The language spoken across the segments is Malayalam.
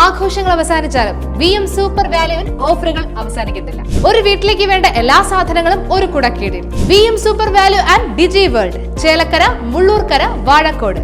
ആഘോഷങ്ങൾ അവസാനിച്ചാലും വി എം സൂപ്പർ വാല്യുവിൽ ഓഫറുകൾ അവസാനിക്കുന്നില്ല ഒരു വീട്ടിലേക്ക് വേണ്ട എല്ലാ സാധനങ്ങളും ഒരു കുടക്കീടിൽ. V M Super Value and Digi World. Chelakkara Mullurkara Vazhakode.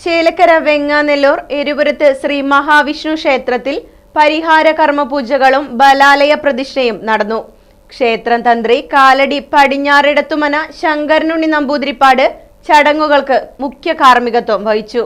Chelakkara Venganellur എരുപുരത്ത് Shri Mahavishnu ക്ഷേത്രത്തിൽ പരിഹാര കർമ്മപൂജകളും ബലാലയ പ്രതിഷ്ഠയും നടന്നു. ക്ഷേത്രം തന്ത്രി കാലടി പടിഞ്ഞാറിടത്തുമന ശങ്കരനുണ്ണി നമ്പൂതിരിപ്പാട് ചടങ്ങുകൾക്ക് മുഖ്യ കാർമ്മികത്വം വഹിച്ചു.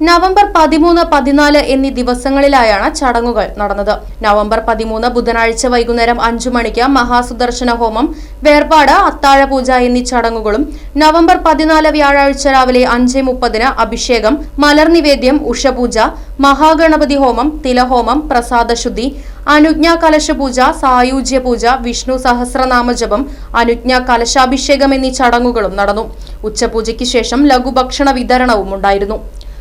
നവംബർ പതിമൂന്ന് പതിനാല് എന്നീ ദിവസങ്ങളിലായാണ് ചടങ്ങുകൾ നടന്നത്. നവംബർ പതിമൂന്ന് ബുധനാഴ്ച വൈകുന്നേരം അഞ്ചു മണിക്ക് മഹാസുദർശന ഹോമം വേർപാട് അത്താഴപൂജ എന്നീ ചടങ്ങുകളും നവംബർ പതിനാല് വ്യാഴാഴ്ച രാവിലെ അഞ്ച് മുപ്പതിന് അഭിഷേകം മലർനിവേദ്യം ഉഷപൂജ മഹാഗണപതി ഹോമം തിലഹോമം പ്രസാദശുദ്ധി അനുജ്ഞാ കലശപൂജ സായുജ്യ പൂജ വിഷ്ണു സഹസ്രനാമജപം അനുജ്ഞാ കലശാഭിഷേകം എന്നീ ചടങ്ങുകളും നടന്നു. ഉച്ചപൂജയ്ക്ക് ശേഷം ലഘുഭക്ഷണ വിതരണവും ഉണ്ടായിരുന്നു.